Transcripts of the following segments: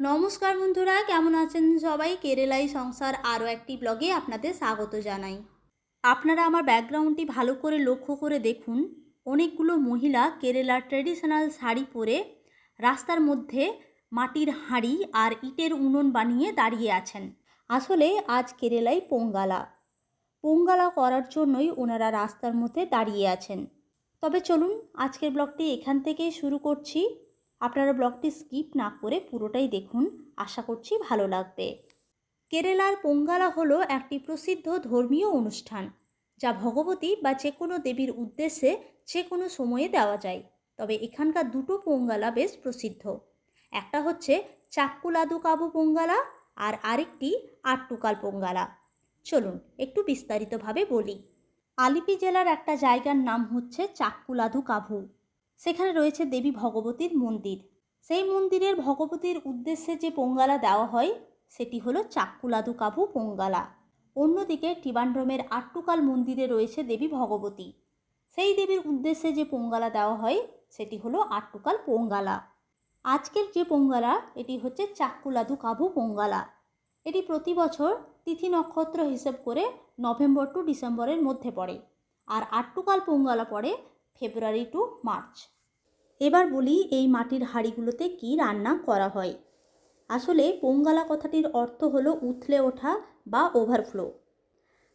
নমস্কার বন্ধুরা, কেমন আছেন সবাই? কেরালাই সংসার আরও একটি ব্লগে আপনাদের স্বাগত জানাই। আপনারা আমার ব্যাকগ্রাউন্ডটি ভালো করে লক্ষ্য করে দেখুন। অনেকগুলো মহিলা কেরালার ট্রেডিশনাল শাড়ি পরে রাস্তার মধ্যে মাটির হাঁড়ি আর ইটের উনুন বানিয়ে দাঁড়িয়ে আছেন। আসলে আজ কেরালায় পোঙ্গালা। পোঙ্গালা করার জন্যই ওনারা রাস্তার মধ্যে দাঁড়িয়ে আছেন। তবে চলুন, আজকের ব্লগটি এখান থেকেই শুরু করছি। আপনারা ব্লগটি স্কিপ না করে পুরোটাই দেখুন। আশা করছি ভালো লাগবে। কেরালার পোঙ্গালা হলো একটি প্রসিদ্ধ ধর্মীয় অনুষ্ঠান, যা ভগবতী বা যে কোনো দেবীর উদ্দেশ্যে যে কোনো সময়ে দেওয়া যায়। তবে এখানকার দুটো পোঙ্গালা বেশ প্রসিদ্ধ। একটা হচ্ছে চাক্কুলাদু কাবু পোঙ্গালা আর আরেকটি আট্টুকাল পোঙ্গালা। চলুন, একটু বিস্তারিতভাবে বলি। আলিপি জেলার একটা জায়গার নাম হচ্ছে চাক্কুলাধু কাভু সেখানে রয়েছে দেবী ভগবতীর মন্দির। সেই মন্দিরের ভগবতীর উদ্দেশ্যে যে পোঙ্গালা দেওয়া হয়, সেটি হলো চাক্কুলাধু কাবু পোঙ্গালা। অন্যদিকে টিবান্ড্রমের আট্টুকাল মন্দিরে রয়েছে দেবী ভগবতী। সেই দেবীর উদ্দেশ্যে যে পোঙ্গালা দেওয়া হয়, সেটি হলো আট্টুকাল পোঙ্গালা। আজকের যে পোঙ্গালা, এটি হচ্ছে চাক্কুলাধু কাবু পোঙ্গালা। এটি প্রতি বছর তিথি নক্ষত্র হিসেব করে নভেম্বর টু ডিসেম্বরের মধ্যে পড়ে। আর আট্টুকাল পোঙ্গালা পড়ে ফেব্রুয়ারি টু মার্চ। এবার বলি এই মাটির হাঁড়িগুলোতে কি রান্না করা হয়। আসলে পোঙ্গালা কথাটির অর্থ হলো উথলে ওঠা বা ওভারফ্লো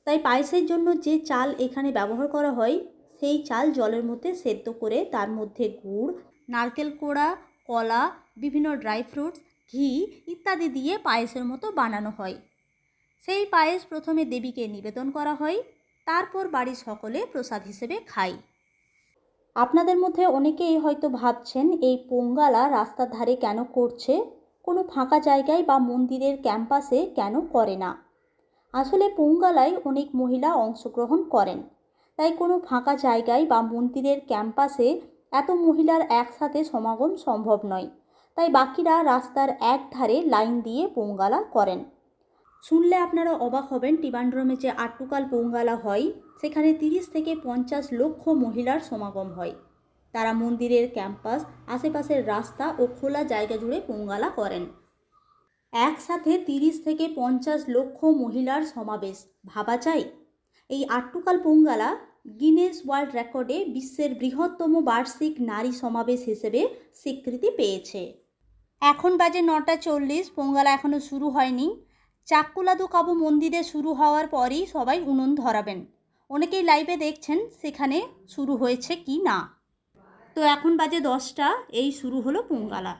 তাই পায়েসের জন্য যে চাল এখানে ব্যবহার করা হয়, সেই চাল জলের মধ্যে সেদ্ধ করে তার মধ্যে গুড়, নারকেল কোড়া, কলা, বিভিন্ন ড্রাই ফ্রুটস, ঘি ইত্যাদি দিয়ে পায়েসের মতো বানানো হয়। সেই পায়েস প্রথমে দেবীকে নিবেদন করা হয়, তারপর বাড়ির সকলে প্রসাদ হিসেবে খায়। আপনাদের মধ্যে অনেকেই হয়তো ভাবছেন, এই পোঙ্গালা রাস্তার ধারে কেন করছে? কোনো ফাঁকা জায়গায় বা মন্দিরের ক্যাম্পাসে কেন করে না? আসলে পোঙ্গালায় অনেক মহিলা অংশগ্রহণ করেন। তাই কোনো ফাঁকা জায়গায় বা মন্দিরের ক্যাম্পাসে এত মহিলার একসাথে সমাগম সম্ভব নয়। তাই বাকিরা রাস্তার এক ধারে লাইন দিয়ে পোঙ্গালা করেন। শুনলে আপনারা অবাক হবেন টিবান্ড্রমে যে আট্টুকাল পোঙ্গালা হয়, সেখানে তিরিশ থেকে পঞ্চাশ লক্ষ মহিলার সমাগম হয়। তারা মন্দিরের ক্যাম্পাস, আশেপাশের রাস্তা ও খোলা জায়গা জুড়ে পোঙ্গালা করেন। একসাথে তিরিশ থেকে পঞ্চাশ লক্ষ মহিলার সমাবেশ, ভাবা যায়? এই আট্টুকাল পোঙ্গালা গিনেস ওয়ার্ল্ড রেকর্ডে বিশ্বের বৃহত্তম বার্ষিক নারী সমাবেশ হিসেবে স্বীকৃতি পেয়েছে। এখন বাজে নটা চল্লিশ, পোঙ্গালা এখনও শুরু হয়নি। চাকুলাদু কাবু মন্দিরে শুরু হওয়ার পরেই সবাই উনুন ধরাবেন। অনেকেই লাইভে দেখছেন সেখানে শুরু হয়েছে কি না। তো এখন বাজে দশটা, এই শুরু হলো পুঙ্গালা।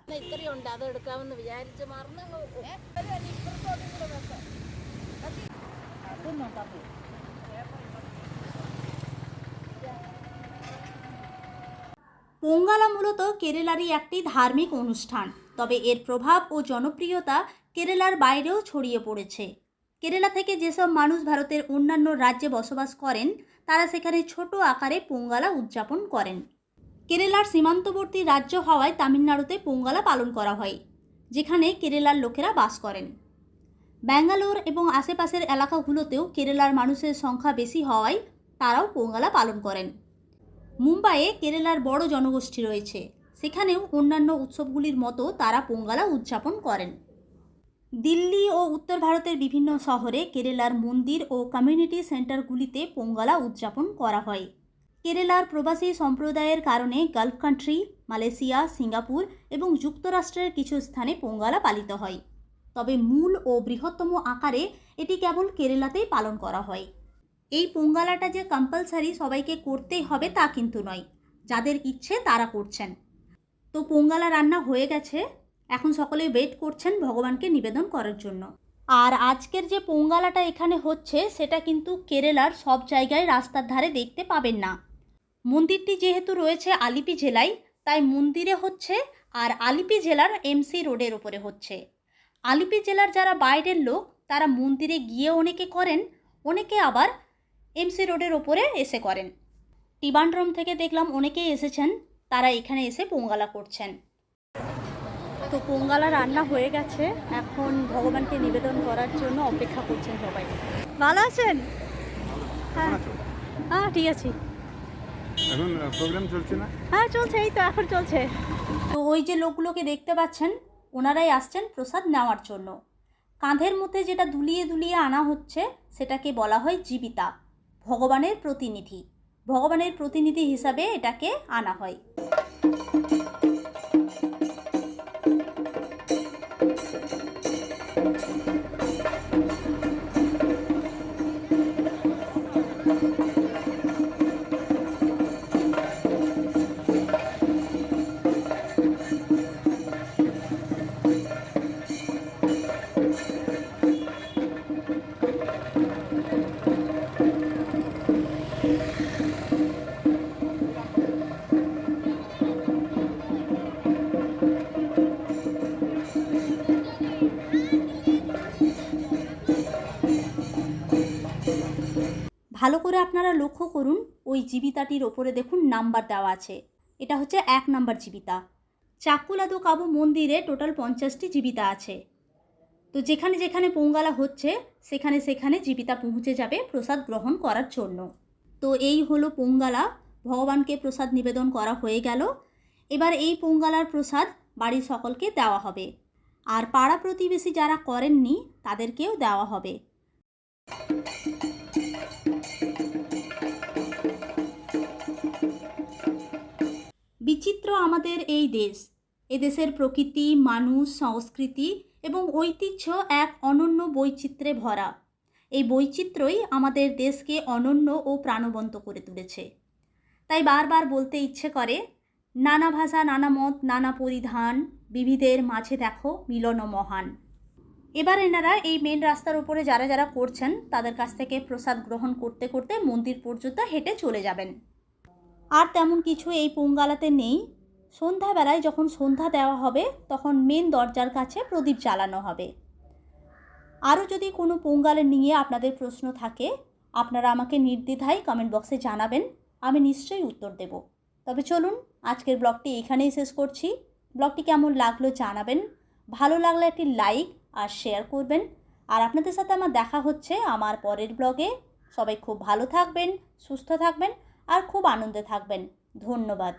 পোঙ্গালা মূলত কেরালারই একটি ধার্মিক অনুষ্ঠান, তবে এর প্রভাব ও জনপ্রিয়তা কেরালার বাইরেও ছড়িয়ে পড়েছে। কেরালা থেকে যেসব মানুষ ভারতের অন্যান্য রাজ্যে বসবাস করেন, তারা সেখানে ছোট আকারে পোঙ্গালা উদযাপন করেন। কেরালার সীমান্তবর্তী রাজ্য হওয়ায় তামিলনাড়ুতে পোঙ্গালা পালন করা হয়, যেখানে কেরালার লোকেরা বাস করেন। ব্যাঙ্গালোর এবং আশেপাশের এলাকাগুলোতেও কেরালার মানুষের সংখ্যা বেশি হওয়ায় তারাও পোঙ্গালা পালন করেন। মুম্বাইয়ে কেরালার বড় জনগোষ্ঠী রয়েছে, সেখানেও অন্যান্য উৎসবগুলির মতো তারা পোঙ্গালা উদযাপন করেন। দিল্লি ও উত্তর ভারতের বিভিন্ন শহরে কেরালার মন্দির ও কমিউনিটি সেন্টারগুলিতে পোঙ্গালা উদযাপন করা হয়। কেরালার প্রবাসী সম্প্রদায়ের কারণে গালফ কান্ট্রি মালয়েশিয়া, সিঙ্গাপুর এবং যুক্তরাষ্ট্রের কিছু স্থানে পোঙ্গালা পালিত হয়। তবে মূল ও বৃহত্তম আকারে এটি কেবল কেরালাতেই পালন করা হয়। এই পোঙ্গালাটা যে কম্পালসারি সবাইকে করতেই হবে তা কিন্তু নয়, যাদের ইচ্ছে তারা করছেন। তো পোঙ্গালা রান্না হয়ে গেছে এখন সকলে ওয়েট করছেন ভগবানকে নিবেদন করার জন্য। আর আজকের যে পোঙ্গালাটা এখানে হচ্ছে, সেটা কিন্তু কেরালার সব জায়গায় রাস্তার ধারে দেখতে পাবেন না। মন্দিরটি যেহেতু রয়েছে আলিপি জেলায়, তাই মন্দিরে হচ্ছে আর আলিপি জেলার এমসি রোডের ওপরে হচ্ছে। আলিপি জেলার যারা বাইরের লোক, তারা মন্দিরে গিয়ে অনেকে করেন, অনেকে আবার এমসি রোডের ওপরে এসে করেন। টিবান্ড্রম থেকে দেখলাম অনেকেই এসেছেন, তারা এখানে এসে পোঙ্গালা করছেন। তো পোঙ্গালা রান্না হয়ে গেছে। এখন ভগবানকে নিবেদন করার জন্য অপেক্ষা করছেন সবাই। ভালো আছেন? হ্যাঁ। হ্যাঁ ঠিক আছে। এখন প্রোগ্রাম চলছে না? হ্যাঁ চলছে এই তো এখন চলছে। তো ওই যে লোকগুলোকে দেখতে পাচ্ছেন ওনারাই আসছেন প্রসাদ নেওয়ার জন্য। কাঁধের মধ্যে যেটা দুলিয়ে দুলিয়ে আনা হচ্ছে সেটাকে বলা হয় জীবিতা ভগবানের প্রতিনিধি। ভগবানের প্রতিনিধি হিসাবে এটাকে আনা হয়। ভালো করে আপনারা লক্ষ্য করুন, ওই জীবিতাটির ওপরে দেখুন নাম্বার দেওয়া আছে। এটা হচ্ছে এক নাম্বার জীবিতা। চাকুলাদো কাবু মন্দিরে টোটাল পঞ্চাশটি জীবিতা আছে। তো যেখানে যেখানে পোঙ্গালা হচ্ছে, সেখানে সেখানে জীবিতা পৌঁছে যাবে প্রসাদ গ্রহণ করার জন্য। তো এই হলো পোঙ্গালা। ভগবানকে প্রসাদ নিবেদন করা হয়ে গেল। এবার এই পোঙ্গালার প্রসাদ বাড়ির সকলকে দেওয়া হবে। আর পাড়া প্রতিবেশী যারা করেননি, তাদেরকেও দেওয়া হবে। বিচিত্র আমাদের এই দেশ। এদেশের প্রকৃতি, মানুষ, সংস্কৃতি এবং ঐতিহ্য এক অনন্য বৈচিত্র্যে ভরা। এই বৈচিত্র্যই আমাদের দেশকে অনন্য ও প্রাণবন্ত করে তুলেছে। তাই বারবার বলতে ইচ্ছে করে, নানা ভাষা, নানা মত, নানা পরিধান, বিবিধের মাঝে দেখো মিলন মহান। এবার এনারা এই মেন রাস্তার উপরে যারা যারা করছেন, তাদের কাছ থেকে প্রসাদ গ্রহণ করতে করতে মন্দির পর্যন্ত হেঁটে চলে যাবেন। আর তেমন কিছু এই পোঙ্গালাতে নেই। সন্ধ্যাবেলায় যখন সন্ধ্যা দেওয়া হবে, তখন মেন দরজার কাছে প্রদীপ জ্বালানো হবে। আরও যদি কোনো পোঙ্গালে নিয়ে আপনাদের প্রশ্ন থাকে, আপনারা আমাকে নির্দ্বিধায় কমেন্ট বক্সে জানাবেন, আমি নিশ্চয়ই উত্তর দেব। তবে চলুন, আজকের ব্লগটি এখানেই শেষ করছি। ব্লগটি কেমন লাগল জানাবেন, ভালো লাগলে একটি লাইক আর শেয়ার করবেন। আর আপনাদের সাথে আমার দেখা হচ্ছে আমার পরের ব্লগে। সবাই খুব ভালো থাকবেন, সুস্থ থাকবেন। আর খুব আনন্দে থাকবেন। ধন্যবাদ।